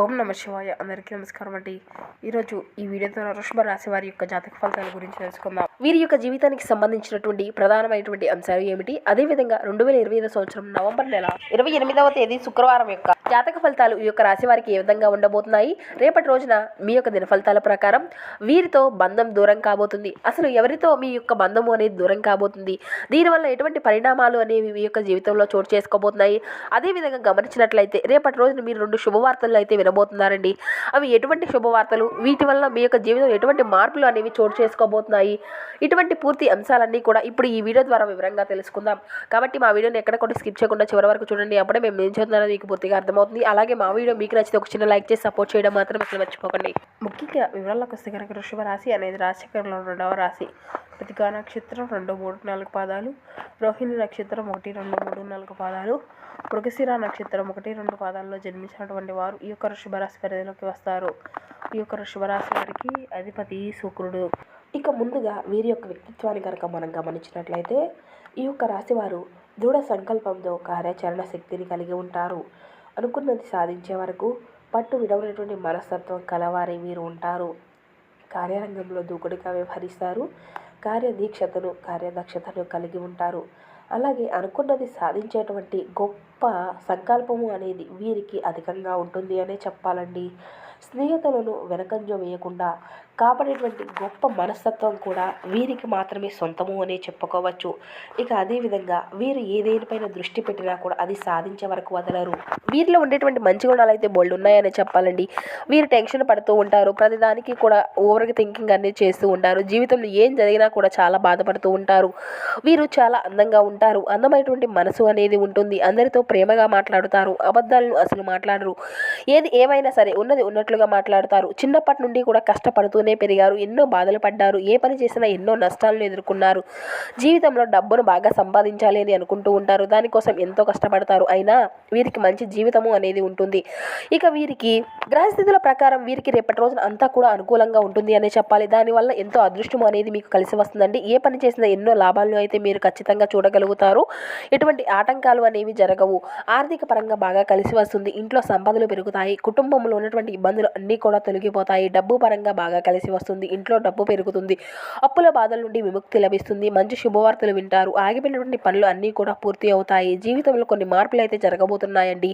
ఓం నమ శివాయ. అందరికీ నమస్కారం అండి. ఈరోజు ఈ వీడియో ద్వారా వృషభ రాశి వారి యొక్క జాతక ఫలితాల గురించి తెలుసుకుందాం. వీరి యొక్క జీవితానికి సంబంధించినటువంటి ప్రధానమైనటువంటి అంశాలు ఏమిటి? అదేవిధంగా రెండు వేల ఇరవై ఐదు సంవత్సరం నవంబర్ నెల ఇరవై ఎనిమిదవ తేదీ శుక్రవారం యొక్క జాతక ఫలితాలు ఈ యొక్క రాశి వారికి ఏ విధంగా ఉండబోతున్నాయి? రేపటి రోజున మీ యొక్క దిన ఫలితాల ప్రకారం వీరితో బంధం దూరం కాబోతుంది. అసలు ఎవరితో మీ యొక్క బంధము అనేది దూరం కాబోతుంది? దీనివల్ల ఎటువంటి పరిణామాలు అనేవి మీ యొక్క జీవితంలో చోటు చేసుకోబోతున్నాయి? అదేవిధంగా గమనించినట్లయితే రేపటి రోజున మీరు రెండు శుభవార్తలు అయితే వినబోతున్నారండి. అవి ఎటువంటి శుభవార్తలు? వీటి వల్ల మీ యొక్క జీవితంలో ఎటువంటి మార్పులు అనేవి చోటు చేసుకోబోతున్నాయి? ఇటువంటి పూర్తి అంశాలన్నీ కూడా ఇప్పుడు ఈ వీడియో ద్వారా వివరంగా తెలుసుకుందాం. కాబట్టి మా వీడియోని ఎక్కడ కూడా స్కిప్ చేయకుండా చివరి వరకు చూడండి. అప్పుడే మేము ఏం చేస్తున్నారో మీకు పూర్తిగా అర్థం అర్థమవుతుంది. అలాగే మా వీడియో మీకు నచ్చితే ఒక చిన్న లైక్ చేసి సపోర్ట్ చేయడం మాత్రం అసలు మర్చిపోకండి. ముఖ్యంగా వివరాలకు వస్తే కనుక వృషభ రాశి అనేది రాశికరంలో రెండవ రాశి. ప్రతిగా నక్షత్రం రెండు మూడు నాలుగు పాదాలు. రోహిణి నక్షత్రం ఒకటి రెండు మూడు నాలుగు పాదాలు. మృగశిర నక్షత్రం ఒకటి రెండు పాదాల్లో జన్మించినటువంటి వారు ఈ యొక్క వృషభ రాశి పరిధిలోకి వస్తారు. ఈ యొక్క వృషభ రాశి వారికి అధిపతి శుక్రుడు. ఇక ముందుగా వీరి యొక్క వ్యక్తిత్వాన్ని కనుక మనం గమనించినట్లయితే ఈ యొక్క రాశి వారు దృఢ సంకల్పంతో కార్యాచరణ శక్తిని కలిగి ఉంటారు. అనుకున్నది సాధించే వరకు పట్టు విడవనటువంటి మనస్తత్వం కలవారి వీరు ఉంటారు. కార్యరంగంలో దూకుడుగా వ్యవహరిస్తారు. కార్యదీక్షతను కార్యదక్షతను కలిగి ఉంటారు. అలాగే అనుకున్నది సాధించేటువంటి గొప్ప సంకల్పము అనేది వీరికి అధికంగా ఉంటుంది అనే చెప్పాలండి. స్నేహితులను వెనకంజ వేయకుండా కాపాడేటువంటి గొప్ప మనస్తత్వం కూడా వీరికి మాత్రమే సొంతము అనే చెప్పుకోవచ్చు. ఇక అదేవిధంగా వీరు ఏదేనిపైన దృష్టి పెట్టినా కూడా అది సాధించే వరకు వదలరు. వీరిలో ఉండేటువంటి మంచి గుణాలు అయితే బోల్డ్ ఉన్నాయని చెప్పాలండి. వీరు టెన్షన్ పడుతూ ఉంటారు. ప్రతిదానికి కూడా ఓవర్ థింకింగ్ అనేది చేస్తూ ఉంటారు. జీవితంలో ఏం జరిగినా కూడా చాలా బాధపడుతూ ఉంటారు. వీరు చాలా అందంగా ఉంటారు. అందమైనటువంటి మనసు అనేది ఉంటుంది. అందరితో ప్రేమగా మాట్లాడుతారు. అబద్ధాలను అసలు మాట్లాడరు. ఏది ఏమైనా సరే ఉన్నది ఉన్నట్లుగా మాట్లాడతారు. చిన్నప్పటి నుండి కూడా కష్టపడుతూ కష్టపడుతూనే పెరిగారు. ఎన్నో బాధలు పడ్డారు. ఏ పని చేసినా ఎన్నో నష్టాలను ఎదుర్కొన్నారు. జీవితంలో డబ్బును బాగా సంపాదించాలి అని అనుకుంటూ ఉంటారు. దానికోసం ఎంతో కష్టపడతారు. అయినా వీరికి మంచి జీవితము అనేది ఉంటుంది. ఇక వీరికి గ్రహస్థితుల ప్రకారం వీరికి రేపటి రోజున అంతా కూడా అనుకూలంగా ఉంటుంది అనే చెప్పాలి. దానివల్ల ఎంతో అదృష్టం అనేది మీకు కలిసి వస్తుందండి. ఏ పని చేసినా ఎన్నో లాభాలను అయితే మీరు ఖచ్చితంగా చూడగలుగుతారు. ఎటువంటి ఆటంకాలు అనేవి జరగవు. ఆర్థిక పరంగా బాగా కలిసి వస్తుంది. ఇంట్లో సంపదలు పెరుగుతాయి. కుటుంబంలో ఉన్నటువంటి ఇబ్బందులు అన్నీ కూడా తొలగిపోతాయి. డబ్బు పరంగా బాగా కలిసి కలిసి వస్తుంది. ఇంట్లో డబ్బు పెరుగుతుంది. అప్పుల బాధల నుండి విముక్తి లభిస్తుంది. మంచి శుభవార్తలు వింటారు. ఆగిపోయినటువంటి పనులు అన్నీ కూడా పూర్తి అవుతాయి. జీవితంలో కొన్ని మార్పులు అయితే జరగబోతున్నాయండి.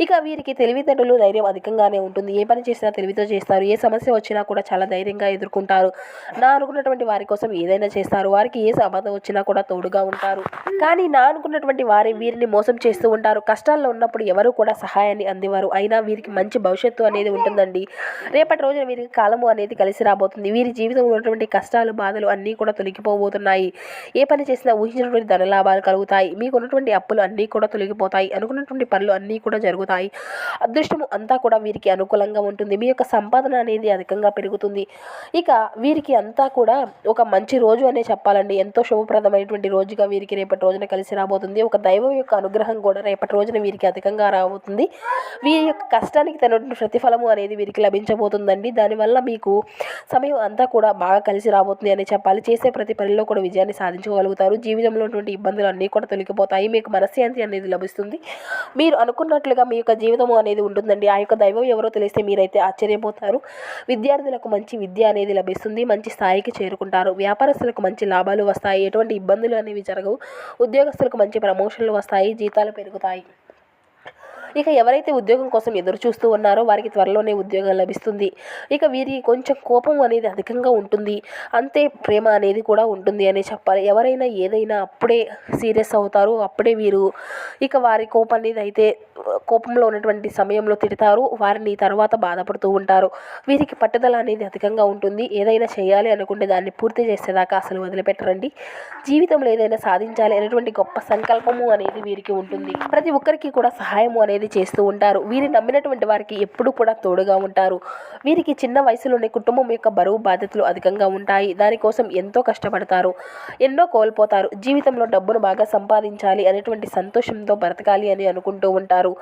ఇక వీరికి తెలివితేటలు ధైర్యం అధికంగానే ఉంటుంది. ఏ పని చేసినా తెలివితో చేస్తారు. ఏ సమస్య వచ్చినా కూడా చాలా ధైర్యంగా ఎదుర్కొంటారు. నా అనుకున్నటువంటి వారి కోసం ఏదైనా చేస్తారు. వారికి ఏ సమస్య వచ్చినా కూడా తోడుగా ఉంటారు. కానీ నా అనుకున్నటువంటి వారి వీరిని మోసం చేస్తూ ఉంటారు. కష్టాల్లో ఉన్నప్పుడు ఎవరు కూడా సహాయాన్ని అందేవారు అయినా వీరికి మంచి భవిష్యత్తు అనేది ఉంటుందండి. రేపటి రోజున వీరికి కాలము అనేది కలిసి రాబోతుంది. వీరి జీవితంలో ఉన్నటువంటి కష్టాలు బాధలు అన్నీ కూడా తొలగిపోబోతున్నాయి. ఏ పని చేసినా ఊహించినటువంటి ధనలాభాలు కలుగుతాయి. మీకు ఉన్నటువంటి అప్పులు అన్నీ కూడా తొలగిపోతాయి. అనుకున్నటువంటి పనులు అన్నీ కూడా జరుగుతాయి. అదృష్టము అంతా కూడా వీరికి అనుకూలంగా ఉంటుంది. మీ యొక్క సంపాదన అనేది అధికంగా పెరుగుతుంది. ఇక వీరికి అంతా కూడా ఒక మంచి రోజు అనే చెప్పాలండి. ఎంతో శుభప్రదమైనటువంటి రోజుగా వీరికి రేపటి రోజున కలిసి రాబోతుంది. ఒక దైవం యొక్క అనుగ్రహం కూడా రేపటి రోజున వీరికి అధికంగా రాబోతుంది. వీరి యొక్క కష్టానికి తనటువంటి ప్రతిఫలము అనేది వీరికి లభించబోతుందండి. దానివల్ల మీకు సమయం అంతా కూడా బాగా కలిసి రాబోతుంది అని చెప్పాలి. చేసే ప్రతి పనిలో కూడా విజయాన్ని సాధించగలుగుతారు. జీవితంలో ఉన్నటువంటి ఇబ్బందులు అన్నీ కూడా తొలగిపోతాయి. మీకు మనశ్శాంతి అనేది లభిస్తుంది. మీరు అనుకున్నట్లుగా మీ యొక్క జీవితం అనేది ఉంటుందండి. ఆ యొక్క దైవం ఎవరో తెలిస్తే మీరైతే ఆశ్చర్యపోతారు. విద్యార్థులకు మంచి విద్య అనేది లభిస్తుంది. మంచి స్థాయికి చేరుకుంటారు. వ్యాపారస్తులకు మంచి లాభాలు వస్తాయి. ఎటువంటి ఇబ్బందులు అనేవి జరగవు. ఉద్యోగస్తులకు మంచి ప్రమోషన్లు వస్తాయి. జీతాలు పెరుగుతాయి. ఇక ఎవరైతే ఉద్యోగం కోసం ఎదురు చూస్తూ ఉన్నారో వారికి త్వరలోనే ఉద్యోగం లభిస్తుంది. ఇక వీరికి కొంచెం కోపం అనేది అధికంగా ఉంటుంది. అంతే ప్రేమ అనేది కూడా ఉంటుంది అని చెప్పాలి. ఎవరైనా ఏదైనా అప్పుడే సీరియస్ అవుతారు. అప్పుడే వీరు ఇక వారి కోపం అనేది అయితే కోపంలో ఉన్నటువంటి సమయంలో తిడతారు. వారిని తర్వాత బాధపడుతూ ఉంటారు. వీరికి పట్టుదల అనేది అధికంగా ఉంటుంది. ఏదైనా చేయాలి అనుకుంటే దాన్ని పూర్తి చేసేదాకా అసలు వదిలిపెట్టరండి. జీవితంలో ఏదైనా సాధించాలి అనేటువంటి గొప్ప సంకల్పము అనేది వీరికి ఉంటుంది. ప్రతి ఒక్కరికి కూడా సహాయము అనేది చేస్తూ ఉంటారు. వీరి నమ్మినటువంటి వారికి ఎప్పుడు కూడా తోడుగా ఉంటారు. వీరికి చిన్న వయసులోనే కుటుంబం యొక్క బరువు బాధ్యతలు అధికంగా ఉంటాయి. దానికోసం ఎంతో కష్టపడతారు. ఎన్నో కోల్పోతారు. జీవితంలో డబ్బును బాగా సంపాదించాలి అనేటువంటి సంతోషంతో బ్రతకాలి అని అనుకుంటూ ఉంటారు.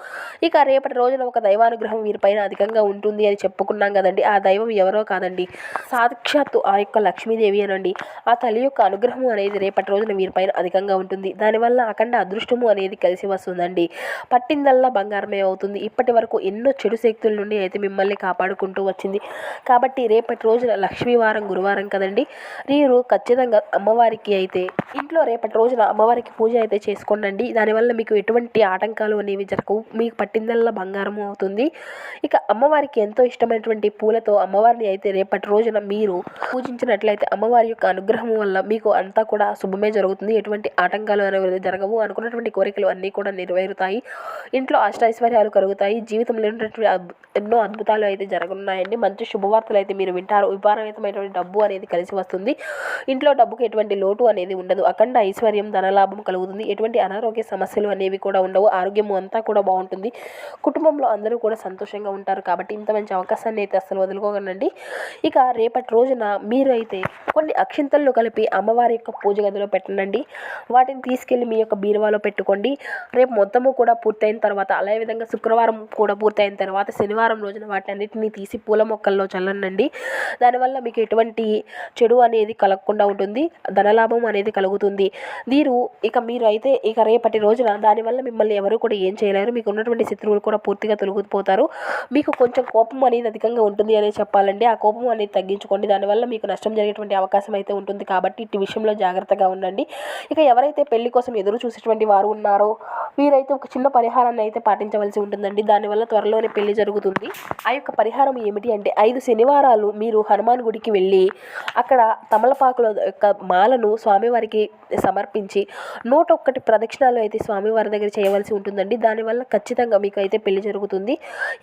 ఇక రేపటి రోజున ఒక దైవానుగ్రహం వీరిపైన అధికంగా ఉంటుంది అని చెప్పుకున్నాం కదండి. ఆ దైవం ఎవరో కాదండి. సాక్షాత్తు ఆ యొక్క లక్ష్మీదేవి అనండి. ఆ తల్లి యొక్క అనుగ్రహం అనేది రేపటి రోజున వీరిపైన అధికంగా ఉంటుంది. దానివల్ల అఖండ అదృష్టము అనేది కలిసి వస్తుందండి. పట్టిందల్లా బంగారమే అవుతుంది. ఇప్పటి వరకు ఎన్నో చెడు శక్తుల నుండి అయితే మిమ్మల్ని కాపాడుకుంటూ వచ్చింది. కాబట్టి రేపటి రోజున లక్ష్మీవారం గురువారం కదండి. మీరు ఖచ్చితంగా అమ్మవారికి అయితే ఇంట్లో రేపటి రోజున అమ్మవారికి పూజ అయితే చేసుకోండి దానివల్ల మీకు ఎటువంటి ఆటంకాలు అనేవి జరగవు. మీకు పట్టిందల్లా బంగారము అవుతుంది. ఇక అమ్మవారికి ఎంతో ఇష్టమైనటువంటి పూలతో అమ్మవారిని అయితే రేపటి రోజున మీరు పూజించినట్లయితే అమ్మవారి యొక్క అనుగ్రహం వల్ల మీకు అంతా కూడా శుభమే జరుగుతుంది. ఎటువంటి ఆటంకాలు అనేవి జరగవు. అనుకున్నటువంటి కోరికలు అన్నీ కూడా నెరవేరుతాయి. ఇంట్లో అష్టైశ్వర్యాలు కలుగుతాయి. జీవితంలో ఎన్నో అద్భుతాలు అయితే జరగనున్నాయండి. మంచి శుభవార్తలు అయితే మీరు వింటారు. విపరీతమైనటువంటి డబ్బు అనేది కలిసి వస్తుంది. ఇంట్లో డబ్బుకి ఎటువంటి లోటు అనేది ఉండదు. అఖండ ఐశ్వర్యం ధనలాభం కలుగుతుంది. ఎటువంటి అనారోగ్య సమస్యలు అనేవి కూడా ఉండవు. ఆరోగ్యం అంతా కూడా బాగుంటుంది. కుటుంబంలో అందరూ కూడా సంతోషంగా ఉంటారు కాబట్టి ఇంత మంచి అవకాశాన్ని అయితే అసలు వదులుకోగలండి ఇక రేపటి రోజున మీరు అయితే కొన్ని అక్షింతలను కలిపి అమ్మవారి యొక్క పూజ గదిలో పెట్టండి వాటిని తీసుకెళ్ళి మీ యొక్క బీరువాలో పెట్టుకోండి. రేపు మొత్తము కూడా పూర్తయిన తర్వాత అదే విధంగా శుక్రవారం కూడా పూర్తయిన తర్వాత శనివారం రోజున వాటన్నిటిని తీసి పూల మొక్కల్లో చల్లనండి దానివల్ల మీకు ఎటువంటి చెడు అనేది కలగకుండా ఉంటుంది. ధనలాభం అనేది కలుగుతుంది. మీరు ఇక మీరు అయితే ఇక రేపటి రోజున దానివల్ల మిమ్మల్ని ఎవరు కూడా ఏం చేయలేరు. మీకు ఉన్నటువంటి శత్రువులు కూడా పూర్తిగా తొలగిపోతారు. మీకు కొంచెం కోపం అనేది అధికంగా ఉంటుంది అనే చెప్పాలండి. ఆ కోపం అనేది తగ్గించుకోండి. దానివల్ల మీకు నష్టం జరిగేటువంటి అవకాశం అయితే ఉంటుంది. కాబట్టి ఇటు విషయంలో జాగ్రత్తగా ఉండండి. ఇక ఎవరైతే పెళ్ళి కోసం ఎదురు చూసేటువంటి వారు ఉన్నారో మీరైతే ఒక చిన్న పరిహారాన్ని అయితే పాటించవలసి ఉంటుందండి. దానివల్ల త్వరలోనే పెళ్ళి జరుగుతుంది. ఆ యొక్క పరిహారం ఏమిటి అంటే ఐదు శనివారాలు మీరు హనుమాన్ గుడికి వెళ్ళి అక్కడ తమలపాకుల యొక్క మాలను స్వామివారికి సమర్పించి నూట ఒక్కటి ప్రదక్షిణాలు అయితే స్వామివారి దగ్గర చేయవలసి ఉంటుందండి. దానివల్ల ఖచ్చితంగా మీకు అయితే పెళ్ళి జరుగుతుంది.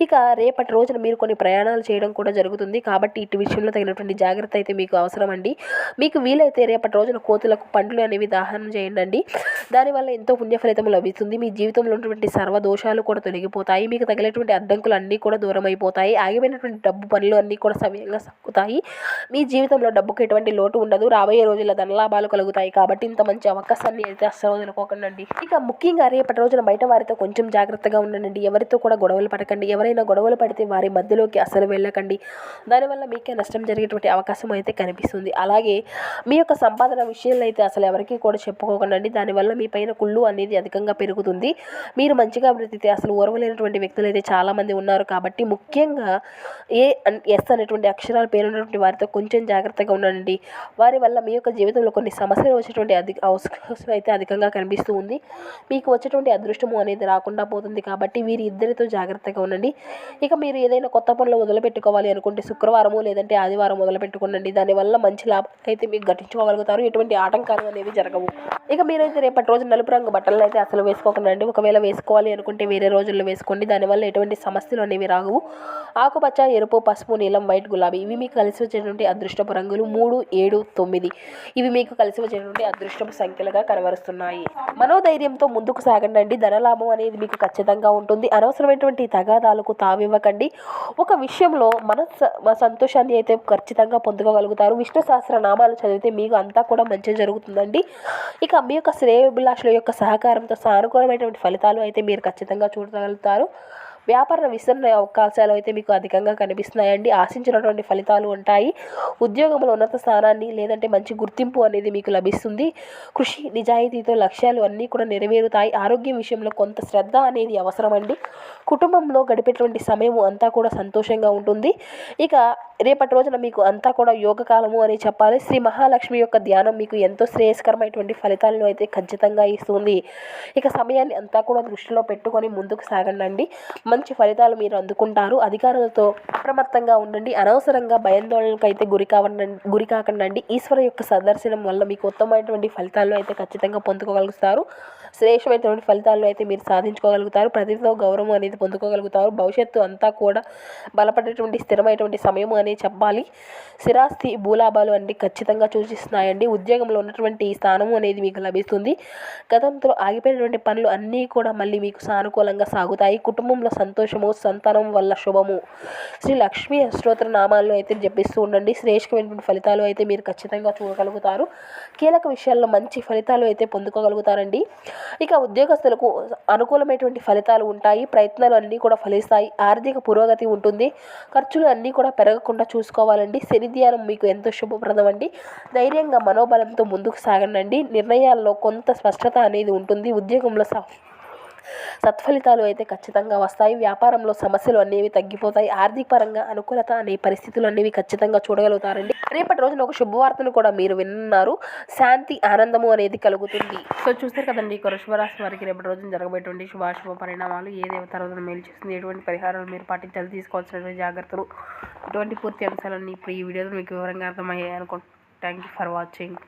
ఇక రేపటి రోజున మీరు కొన్ని ప్రయాణాలు చేయడం కూడా జరుగుతుంది. కాబట్టి ఇటు విషయంలో తగినటువంటి జాగ్రత్త అయితే మీకు అవసరం అండి మీకు వీలైతే రేపటి రోజున కోతులకు పండ్లు అనేవి దాహనం చేయండి దానివల్ల ఎంతో పుణ్య ఫలితం లభిస్తుంది. మీ జీవితంలో ఉన్నటువంటి సర్వ దోషాలు కూడా తొలగిపోతాయి. మీకు తగిలేటువంటి అడ్డంకులు అన్నీ కూడా దూరం అయిపోతాయి. ఆగిపోయినటువంటి డబ్బు పనులు అన్నీ కూడా సమయంగా సక్కుతాయి. మీ జీవితంలో డబ్బుకు ఎటువంటి లోటు ఉండదు. రాబోయే రోజుల్లో ధనలాభాలు కలుగుతాయి. కాబట్టి ఇంత మంచి అవకాశాన్ని అయితే అస్సలు వదులుకోకండి ఇక ముఖ్యంగా రేపటి రోజున బయట వారితో కొంచెం జాగ్రత్తగా ఉండండి. ఎవరితో కూడా గొడవలు పడకండి. ఎవరైనా గొడవలు పడితే వారి మధ్యలోకి అసలు వెళ్ళకండి. దానివల్ల మీకే నష్టం జరిగేటువంటి అవకాశం అయితే కనిపిస్తుంది. అలాగే మీ యొక్క సంపాదన విషయంలో అయితే అసలు ఎవరికీ కూడా చెప్పుకోకండి దానివల్ల మీ పైన కుళ్ళు అనేది అధికంగా పెరుగుతుంది. మీరు మంచిగా అభివృద్ధితే అసలు ఓర్వలేనటువంటి వ్యక్తులు అయితే చాలామంది ఉన్నారు కాబట్టి ముఖ్యంగా ఏ అన్- ఎస్ అనేటువంటి అక్షరాల పేరున్నటువంటి వారితో కొంచెం జాగ్రత్తగా ఉండండి. వారి వల్ల మీ యొక్క జీవితంలో కొన్ని సమస్యలు వచ్చేటువంటి అధిక అవకాశం అయితే అధికంగా కనిపిస్తూ ఉంది. మీకు వచ్చేటువంటి అదృష్టము అనేది రాకుండా పోతుంది. కాబట్టి వీరి ఇద్దరితో జాగ్రత్తగా ఉండండి. ఇక మీరు ఏదైనా కొత్త పనులు మొదలు పెట్టుకోవాలి అనుకుంటే శుక్రవారము లేదంటే ఆదివారం మొదలుపెట్టుకోండి దానివల్ల మంచి లాభం అయితే మీకు గట్టించుకోగలుగుతారు ఎటువంటి ఆటంకాలు అనేవి జరగవు. ఇక మీరైతే రేపటి రోజు నలుపు రంగు బట్టలను అయితే అసలు వేసుకోకండి. ఒకవేళ వేసుకోవాలి అనుకుంటే వేరే రోజుల్లో వేసుకోండి. దానివల్ల ఎటువంటి సమస్యలు అనేవి రావు. ఆకుపచ్చ ఎరుపు పసుపు నీలం వైట్ గులాబీ ఇవి మీకు కలిసి వచ్చేటువంటి అదృష్టపు రంగులు మూడు ఏడు తొమ్మిది. ఇవి మీకు కలిసి వచ్చేటువంటి అదృష్టపు సంఖ్యలుగా కనబరుస్తున్నాయి. మనోధైర్యంతో ముందుకు సాగండి ధనలాభం అనేది మీకు ఖచ్చితంగా ఉంటుంది. అనవసరమైనటువంటి తగాదాలకు తావివ్వకండి. ఒక విషయంలో మన స- మన సంతోషాన్ని అయితే ఖచ్చితంగా పొందుకోగలుగుతారు. విష్ణు సహస్ర నామాలు చదివితే మీకు అంతా కూడా మంచి జరుగుతుందండి. ఇక మీ యొక్క శ్రేయోభిలాషుల యొక్క సహకారంతో సానుకూలమైనటువంటి ఫలితాలు అయితే మీరు ఖచ్చితంగా చూడగలుగుతారు. వ్యాపార విస్తరణ అవకాశాలు అయితే మీకు అధికంగా కనిపిస్తున్నాయండి. ఆశించినటువంటి ఫలితాలు ఉంటాయి. ఉద్యోగంలో ఉన్నత స్థానాన్ని లేదంటే మంచి గుర్తింపు అనేది మీకు లభిస్తుంది. కృషి నిజాయితీతో లక్ష్యాలు అన్నీ కూడా నెరవేరుతాయి. ఆరోగ్యం విషయంలో కొంత శ్రద్ధ అనేది అవసరమండి. కుటుంబంలో గడిపేటువంటి సమయం అంతా కూడా సంతోషంగా ఉంటుంది. ఇక రేపటి రోజున మీకు అంతా కూడా యోగ కాలము అని చెప్పాలి. శ్రీ మహాలక్ష్మి యొక్క ధ్యానం మీకు ఎంతో శ్రేయస్కరమైనటువంటి ఫలితాలను అయితే ఖచ్చితంగా ఇస్తుంది. ఇక సమయాన్ని అంతా కూడా దృష్టిలో పెట్టుకొని ముందుకు సాగండి మంచి ఫలితాలు మీరు అందుకుంటారు. అధికారులతో అప్రమత్తంగా ఉండండి. అనవసరంగా భయాందోళనకు అయితే గురి కావండి గురి కాకండి ఈశ్వర యొక్క సందర్శనం వల్ల మీకు ఉత్తమమైనటువంటి ఫలితాలను అయితే ఖచ్చితంగా పొందుకోగలుగుతారు. శ్రేష్టమైనటువంటి ఫలితాలను అయితే మీరు సాధించుకోగలుగుతారు. ప్రతితో గౌరవం అనేది పొందుకోగలుగుతారు. భవిష్యత్తు అంతా కూడా బలపడేటువంటి స్థిరమైనటువంటి సమయం అనేది చెప్పాలి. స్థిరాస్తి భూలాభాలు అన్ని ఖచ్చితంగా సూచిస్తున్నాయండి. ఉద్యోగంలో ఉన్నటువంటి స్థానము అనేది మీకు లభిస్తుంది. గతంతో ఆగిపోయినటువంటి పనులు అన్నీ కూడా మళ్ళీ మీకు సానుకూలంగా సాగుతాయి. కుటుంబంలో సంతోషము సంతానం వల్ల శుభము. శ్రీ లక్ష్మీ అష్టోత్తర నామాలను అయితే జపిస్తూ ఉండండి. శ్రేష్ఠమైనటువంటి ఫలితాలు అయితే మీరు ఖచ్చితంగా చూడగలుగుతారు. కీలక విషయాల్లో మంచి ఫలితాలు అయితే పొందుకోగలుగుతారండి. ఇక ఉద్యోగస్తులకు అనుకూలమైనటువంటి ఫలితాలు ఉంటాయి. ప్రయత్నాలు అన్నీ కూడా ఫలిస్తాయి. ఆర్థిక పురోగతి ఉంటుంది. ఖర్చులు అన్నీ కూడా పెరగకుండా చూసుకోవాలండి. శని ధ్యానం మీకు ఎంతో శుభప్రదం అండి ధైర్యంగా మనోబలంతో ముందుకు సాగనండి నిర్ణయాల్లో కొంత స్పష్టత అనేది ఉంటుంది. ఉద్యోగంలో సా సత్ఫలితాలు అయితే ఖచ్చితంగా వస్తాయి. వ్యాపారంలో సమస్యలు అనేవి తగ్గిపోతాయి. ఆర్థిక పరంగా అనుకూలత అనే పరిస్థితులు అనేవి ఖచ్చితంగా చూడగలుగుతారండి. రేపటి రోజున ఒక శుభవార్తను కూడా మీరు విన్నారు శాంతి ఆనందము అనేది కలుగుతుంది. సో చూస్తారు కదండి ఈ వృషభరాశి వారికి రేపటి రోజున జరగబోయేటువంటి శుభాశుభ పరిణామాలు ఏ దేవత రోజున మేలు చేస్తుంది ఎటువంటి పరిహారాలు మీరు పాటించాలి తీసుకోవాల్సినటువంటి జాగ్రత్తలు ఇటువంటి పూర్తి అంశాలన్నీ ఇప్పుడు ఈ వీడియోలో మీకు వివరంగా అర్థమయ్యాయి అనుకుంటున్నాను థ్యాంక్ యూ ఫర్ వాచింగ్